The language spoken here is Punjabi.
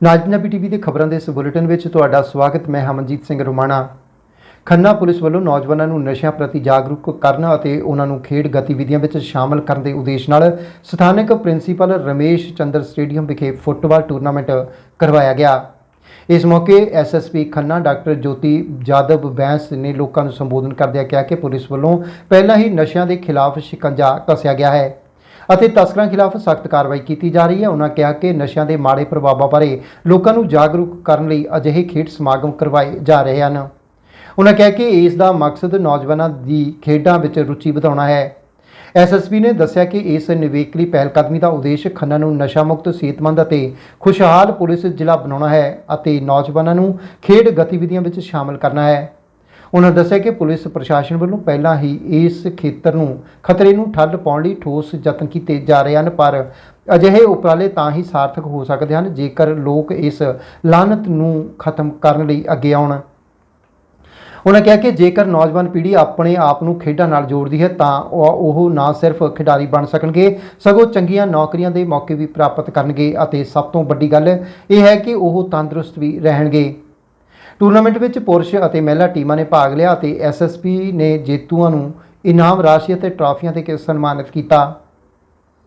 ਨਾਜ ਪੰਜਾਬੀ ਟੀਵੀ ਦੇ ਖਬਰਾਂ ਦੇ ਇਸ ਬੁਲੇਟਿਨ ਵਿੱਚ ਤੁਹਾਡਾ ਸਵਾਗਤ, ਮੈਂ ਹਮਨਜੀਤ ਸਿੰਘ ਰੋਮਾਣਾ। ਖੰਨਾ ਪੁਲਿਸ ਵੱਲੋਂ ਨੌਜਵਾਨਾਂ ਨੂੰ ਨਸ਼ਿਆਂ ਪ੍ਰਤੀ ਜਾਗਰੂਕ ਕਰਨ ਅਤੇ ਉਹਨਾਂ ਨੂੰ ਖੇਡ ਗਤੀਵਿਧੀਆਂ ਵਿੱਚ ਸ਼ਾਮਲ ਕਰਨ ਦੇ ਉਦੇਸ਼ ਨਾਲ ਸਥਾਨਕ ਪ੍ਰਿੰਸੀਪਲ ਰਮੇਸ਼ ਚੰਦਰ ਸਟੇਡੀਅਮ ਵਿਖੇ ਫੁੱਟਬਾਲ ਟੂਰਨਾਮੈਂਟ ਕਰਵਾਇਆ ਗਿਆ। ਇਸ ਮੌਕੇ ਐਸਐਸਪੀ ਖੰਨਾ ਡਾਕਟਰ ਜੋਤੀ ਜਾਦਵ ਬੈਂਸ ਨੇ ਲੋਕਾਂ ਨੂੰ ਸੰਬੋਧਨ ਕਰਦਿਆਂ ਕਿਹਾ ਕਿ ਪੁਲਿਸ ਵੱਲੋਂ ਪਹਿਲਾਂ ਹੀ ਨਸ਼ਿਆਂ ਦੇ ਖਿਲਾਫ ਸ਼ਿਕੰਜਾ ਕੱਸਿਆ ਗਿਆ ਹੈ। ਅਤੇ ਤਸਕਰਾਂ ਖਿਲਾਫ ਸਖਤ ਕਾਰਵਾਈ ਕੀਤੀ ਜਾ ਰਹੀ ਹੈ। ਉਹਨਾਂ ਕਿਹਾ ਕਿ ਨਸ਼ਿਆਂ ਦੇ ਮਾੜੇ ਪ੍ਰਭਾਵਾਂ ਬਾਰੇ ਲੋਕਾਂ ਨੂੰ ਜਾਗਰੂਕ ਕਰਨ ਲਈ ਅਜਿਹੇ ਖੇਡ ਸਮਾਗਮ ਕਰਵਾਏ ਜਾ ਰਹੇ ਹਨ। ਉਹਨਾਂ ਕਿਹਾ ਕਿ ਇਸ ਦਾ ਮਕਸਦ ਨੌਜਵਾਨਾਂ ਦੀ ਖੇਡਾਂ ਵਿੱਚ ਰੁਚੀ ਵਧਾਉਣਾ ਹੈ। ਐਸਐਸਪੀ ਨੇ ਦੱਸਿਆ ਕਿ ਇਸ ਨਿਵੇਕਲੀ ਪਹਿਲਕਦਮੀ ਦਾ ਉਦੇਸ਼ ਖੰਨਾ ਨੂੰ ਨਸ਼ਾ ਮੁਕਤ ਸਿਹਤਮੰਦ ਅਤੇ ਖੁਸ਼ਹਾਲ ਪੁਲਿਸ ਜ਼ਿਲ੍ਹਾ ਬਣਾਉਣਾ ਹੈ ਅਤੇ ਨੌਜਵਾਨਾਂ ਨੂੰ ਖੇਡ ਗਤੀਵਿਧੀਆਂ ਵਿੱਚ ਸ਼ਾਮਲ ਕਰਨਾ ਹੈ। ਉਹਨਾਂ ਦੱਸਿਆ ਕਿ ਪੁਲਿਸ ਪ੍ਰਸ਼ਾਸਨ ਵੱਲੋਂ ਪਹਿਲਾਂ ਹੀ ਇਸ ਖੇਤਰ ਨੂੰ ਖਤਰੇ ਨੂੰ ਠੱਲ ਪਾਉਣ ਲਈ ਠੋਸ ਯਤਨ ਕੀਤੇ ਜਾ ਰਹੇ ਹਨ, ਪਰ ਅਜਿਹੇ ਉਪਰਾਲੇ ਤਾਂ ਹੀ ਸਾਰਥਕ ਹੋ ਸਕਦੇ ਹਨ, ਜੇਕਰ ਲੋਕ ਇਸ ਲਾਨਤ ਨੂੰ ਖਤਮ ਕਰਨ ਲਈ ਅੱਗੇ ਆਉਣ। ਉਹਨਾਂ ਕਿਹਾ ਕਿ ਜੇਕਰ ਨੌਜਵਾਨ ਪੀੜ੍ਹੀ ਆਪਣੇ ਆਪ ਨੂੰ ਖੇਡਾਂ ਨਾਲ ਜੋੜਦੀ ਹੈ, ਤਾਂ ਉਹ ਉਹ ਨਾ ਸਿਰਫ ਖਿਡਾਰੀ ਬਣ ਸਕਣਗੇ, ਸਗੋਂ ਚੰਗੀਆਂ ਨੌਕਰੀਆਂ ਦੇ ਮੌਕੇ ਵੀ ਪ੍ਰਾਪਤ ਕਰਨਗੇ, ਅਤੇ ਸਭ ਤੋਂ ਵੱਡੀ ਗੱਲ ਇਹ ਹੈ ਕਿ ਉਹ ਤੰਦਰੁਸਤ ਵੀ ਰਹਿਣਗੇ। ਟੂਰਨਾਮੈਂਟ ਵਿੱਚ ਪੁਰਸ਼ ਅਤੇ ਮਹਿਲਾ ਟੀਮਾਂ ਨੇ ਭਾਗ ਲਿਆ ਅਤੇ ਐਸਐਸਪੀ ਨੇ ਜੇਤੂਆਂ ਨੂੰ ਇਨਾਮ, ਰਾਸ਼ੀ ਅਤੇ ਟਰਾਫੀਆਂ ਦੇ ਕੇ ਸਨਮਾਨਿਤ ਕੀਤਾ।